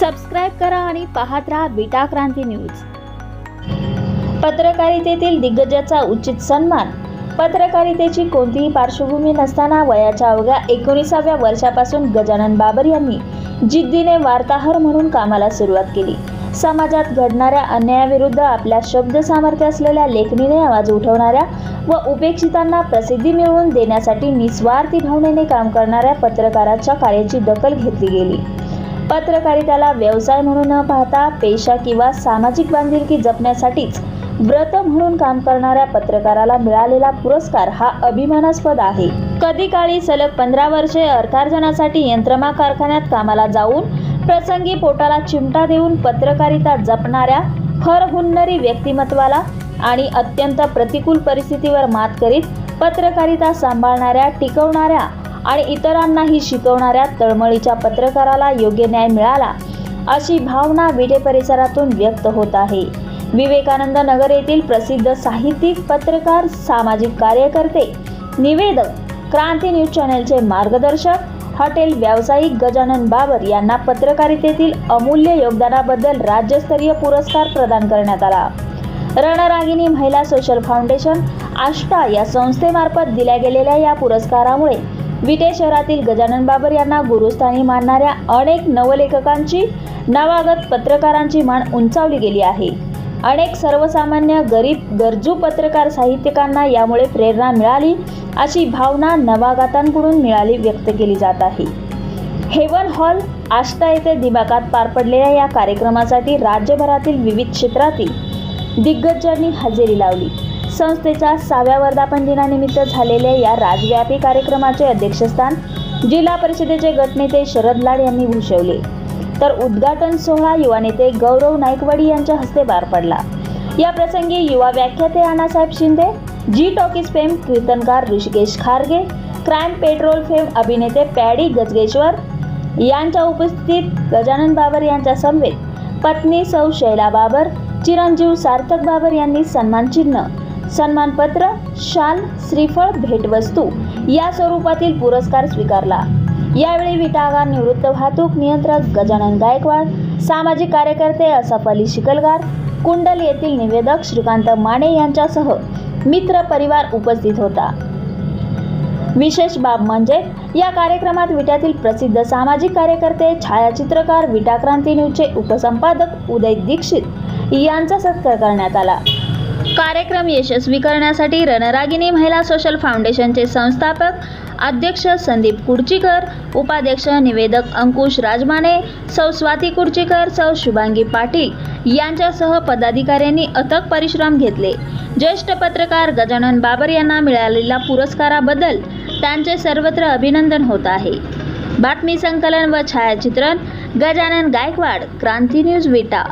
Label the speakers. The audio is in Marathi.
Speaker 1: सबस्क्राईब करा आणि पाहत राहा बीटा क्रांती न्यूज. पत्रकारितेतील दिग्गजाचा उचित सन्मान. पत्रकारितेची कोणतीही पार्श्वभूमी नसताना वयाच्या अवघ्या एकोणीसाव्या वर्षापासून गजानन बाबर यांनी जिद्दीने वार्ताहर म्हणून कामाला सुरुवात केली. समाजात घडणाऱ्या अन्यायाविरुद्ध आपल्या शब्द सामर्थ्य असलेल्या लेखणीने आवाज उठवणाऱ्या व उपेक्षितांना प्रसिद्धी मिळवून देण्यासाठी निस्वार्थी भावनेने काम करणाऱ्या पत्रकाराच्या कार्याची दखल घेतली गेली. पत्रकारिताला व्यवसाय म्हणून न पाहता पेशा किंवा सामाजिक बांधिलकी जपण्यासाठीच व्रत म्हणून काम करणाऱ्या पत्रकाराला मिळालेला पुरस्कार हा अभिमानास्पद आहे. कधी काळी सलग पंधरा वर्षे अर्थार्जनासाठी यंत्रमा कारखान्यात कामाला जाऊन प्रसंगी पोटाला चिमटा देऊन पत्रकारिता जपणाऱ्या हरहुन्नरी व्यक्तिमत्वाला आणि अत्यंत प्रतिकूल परिस्थितीवर मात करीत पत्रकारिता सांभाळणाऱ्या टिकवणाऱ्या आणि इतरांनाही शिकवणाऱ्या तळमळीच्या पत्रकाराला योग्य न्याय मिळाला अशी भावना विटे परिसरातून व्यक्त होत आहे. विवेकानंद नगर येथील प्रसिद्ध साहित्यिक पत्रकार सामाजिक कार्यकर्ते निवेदक क्रांती न्यूज चॅनलचे मार्गदर्शक हॉटेल व्यावसायिक गजानन बाबर यांना पत्रकारितेतील अमूल्य योगदानाबद्दल राज्यस्तरीय पुरस्कार प्रदान करण्यात आला. रणरागिनी महिला सोशल फाउंडेशन आष्टा या संस्थेमार्फत दिल्या गेलेल्या या पुरस्कारामुळे विटे शहरातील गजानन बाबर यांना गुरुस्थानी मानणाऱ्या अनेक नवलेखकांची नवागत पत्रकारांची मान उंचावली गेली आहे. अनेक सर्वसामान्य गरीब गरजू पत्रकार साहित्यिकांना यामुळे प्रेरणा मिळाली अशी भावना नवागतांकडून मिळाली व्यक्त केली जात आहे. हेवन हॉल आष्टा येथे दिमागात पार पडलेल्या या कार्यक्रमासाठी राज्यभरातील विविध क्षेत्रातील दिग्गजांनी हजेरी लावली. संस्थेच्या सहाव्या वर्धापन दिनानिमित्त झालेल्या या राजव्यापी कार्यक्रमाचे अध्यक्षस्थान जिल्हा परिषदेचे गटनेते शरद लाड यांनी भूषवले. तर उद्घाटन सोहळा युवा नेते गौरव नाईकवाडी यांच्या हस्ते पार पडला. या प्रसंगी युवा व्याख्याते अण्णासाहेब शिंदे जी टॉकीज फेम कीर्तनकार Rishikesh Kharge crime patrol fame अभिनेते पॅडी गजगेश्वर यांच्या उपस्थितीत गजानन बाबर यांच्या समवेत पत्नी सौ शैला बाबर चिरंजीव सार्थक बाबर यांनी सन्मान चिन्ह सन्मानपत्र शाल श्रीफळ भेटवस्तू या स्वरूपातील पुरस्कार स्वीकारला. यावेळी विटागार निवृत्त वाहतूक नियंत्रक गजानन गायकवाड सामाजिक कार्यकर्ते असफ अली शिकलगार कुंडल येथील निवेदक श्रीकांत माने यांच्यासह मित्र परिवार उपस्थित होता. विशेष बाब म्हणजे या कार्यक्रमात विट्यातील प्रसिद्ध सामाजिक कार्यकर्ते छायाचित्रकार विटा क्रांती न्यूजचे उपसंपादक उदय दीक्षित यांचा सत्कार करण्यात आला. कार्यक्रम यशस्वी करण्यासाठी रणरागिनी महिला सोशल फाउंडेशनचे संस्थापक अध्यक्ष संदीप कुडचीकर उपाध्यक्ष निवेदक अंकुश राजमाने सौ स्वाती कुडचीकर सौ शुभांगी पाटील यांच्यासह पदाधिकाऱ्यांनी अथक परिश्रम घेतले. ज्येष्ठ पत्रकार गजानन बाबर यांना मिळालेल्या पुरस्काराबद्दल त्यांचे सर्वत्र अभिनंदन होत आहे. बातमी संकलन व छायाचित्रण गजानन गायकवाड क्रांती न्यूज विटा.